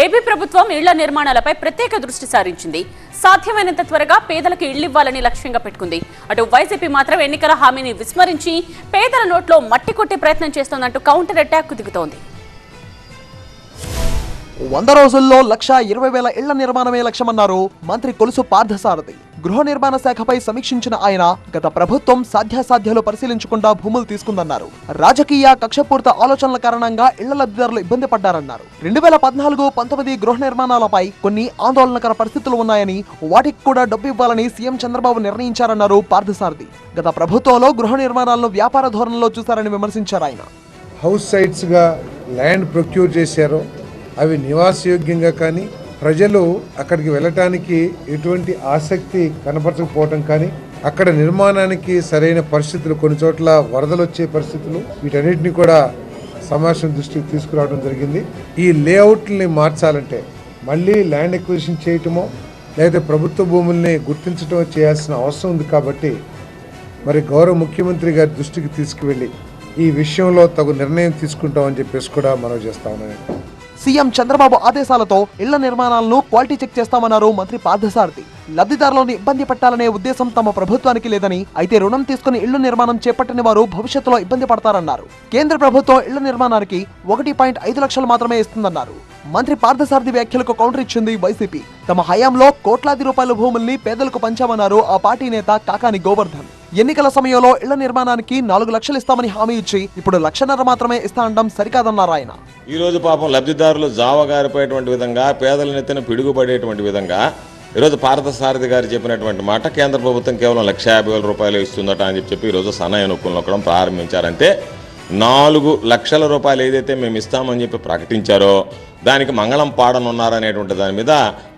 AP ప్రభుత్వం ఇళ్ళ నిర్మాణాలపై ప్రత్యేక దృష్టి సారించింది. సాధ్యమైనంత త్వరగా పేదలకు ఇళ్ళివ్వాలని లక్ష్యంగా పెట్టుకుంది. అటు వైసీపీ మాత్రం ఎన్నికల హామీని విస్మరించి పేదల నోట్లో మట్టి కొట్టే ప్రయత్నం చేస్తోందంటూ కౌంటర్ అటాక్ దిగుతోంది వంద రోజుల్లో లక్ష ఇరవై వేల ఇళ్ళ నిర్మాణమే లక్ష్యమన్నారు మంత్రి కొలుసు పార్థసారథి. గృహ నిర్మాణ శాఖపై సమీక్షించిన ఆయన గత ప్రభుత్వం సాధ్యాసాధ్యాలు పరిశీలించకుండా భూములు తీసుకుందన్నారు. రాజకీయ కక్షపూర్త ఆలోచనల కారణంగా ఇళ్ళ లబ్ధిదారులు ఇబ్బంది పడ్డారన్నారు. రెండు వేల పద్నాలుగు పంతొమ్మిది గృహ నిర్మాణాలపై కొన్ని ఆందోళనకర పరిస్థితులు ఉన్నాయని వాటికి కూడా డబ్బు ఇవ్వాలని సీఎం చంద్రబాబు నిర్ణయించారన్నారు పార్థసారథి. గత ప్రభుత్వంలో గృహ నిర్మాణాలను వ్యాపార ధోరణిలో చూశారని విమర్శించారు ఆయన. హౌస్ సైట్స్గా ల్యాండ్ ప్రొక్యూర్ చేశారో అవి నివాసయోగ్యంగా కానీ ప్రజలు అక్కడికి వెళ్ళటానికి ఎటువంటి ఆసక్తి కనపరచకపోవటం కానీ అక్కడ నిర్మాణానికి సరైన పరిస్థితులు కొన్ని చోట్ల వరదలు వచ్చే పరిస్థితులు వీటన్నిటిని కూడా సమావేశం దృష్టికి తీసుకురావడం జరిగింది. ఈ లేఅవుట్ని మార్చాలంటే మళ్ళీ ల్యాండ్ ఎక్విజిషన్ చేయటమో లేదా ప్రభుత్వ భూముల్ని గుర్తించటమో చేయాల్సిన అవసరం ఉంది కాబట్టి మరి గౌరవ ముఖ్యమంత్రి గారి దృష్టికి తీసుకువెళ్ళి ఈ విషయంలో తగు నిర్ణయం తీసుకుంటామని చెప్పేసి కూడా మనం చేస్తా ఉన్నాను సీఎం చంద్రబాబు ఆదేశాలతో ఇళ్ళ నిర్మాణాలను క్వాలిటీ చెక్ చేస్తామన్నారు మంత్రి పార్థసారథి. లబ్ధిదారులను ఇబ్బంది పెట్టాలనే ఉద్దేశం తమ ప్రభుత్వానికి లేదని అయితే రుణం తీసుకుని ఇళ్ళ నిర్మాణం చేపట్టని వారు భవిష్యత్తులో ఇబ్బంది పడతారన్నారు. కేంద్ర ప్రభుత్వం ఇళ్ళ నిర్మాణానికి ఒకటి పాయింట్ ఐదు లక్షలు మాత్రమే ఇస్తుందన్నారు. మంత్రి పార్థసారథి వ్యాఖ్యలకు కౌంటర్ ఇచ్చింది వైసీపీ. తమ హయాంలో కోట్లాది రూపాయల భూముల్ని పేదలకు పంచామన్నారు ఆ పార్టీ నేత కాకాని గోవర్ధన్. ఎన్నికల సమయంలో ఇళ్ళ నిర్మాణానికి నాలుగు లక్షలు ఇస్తామని హామీ ఇచ్చి ఇప్పుడు లక్షన్నర మాత్రమే ఇస్తా అనడం సరికాదన్నారు ఆయన ఈ రోజు పాపం లబ్ధిదారులు జావగారిపోయేటువంటి విధంగా పేదల నెత్తిన పిడుగుపడేటువంటి విధంగా ఈరోజు పార్థసారథి గారు చెప్పినటువంటి మాట కేంద్ర ప్రభుత్వం కేవలం లక్ష యాభై వేల రూపాయలు ఇస్తుందట అని చెప్పి చెప్పి ఈరోజు సన్నాయి నొక్కులు నొక్కడం ప్రారంభించారంటే నాలుగు లక్షల రూపాయలు ఏదైతే మేము ఇస్తామని చెప్పి ప్రకటించారో దానికి మంగళం పాడనున్నారనేటువంటి దాని మీద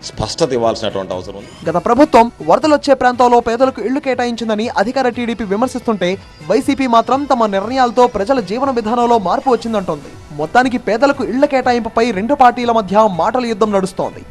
స్పష్టత ఇవ్వాల్సినటువంటి అవసరం ఉంది. గత ప్రభుత్వం వరదలొచ్చే ప్రాంతాల్లో పేదలకు ఇళ్ళు కేటాయించిందని అధికార టీడీపీ విమర్శిస్తుంటే వైసీపీ మాత్రం తమ నిర్ణయాలతో ప్రజల జీవన విధానంలో మార్పు వచ్చిందంటోంది. మొత్తానికి పేదలకు ఇళ్ళ కేటాయింపుపై రెండు పార్టీల మధ్య మాటల యుద్ధం నడుస్తోంది.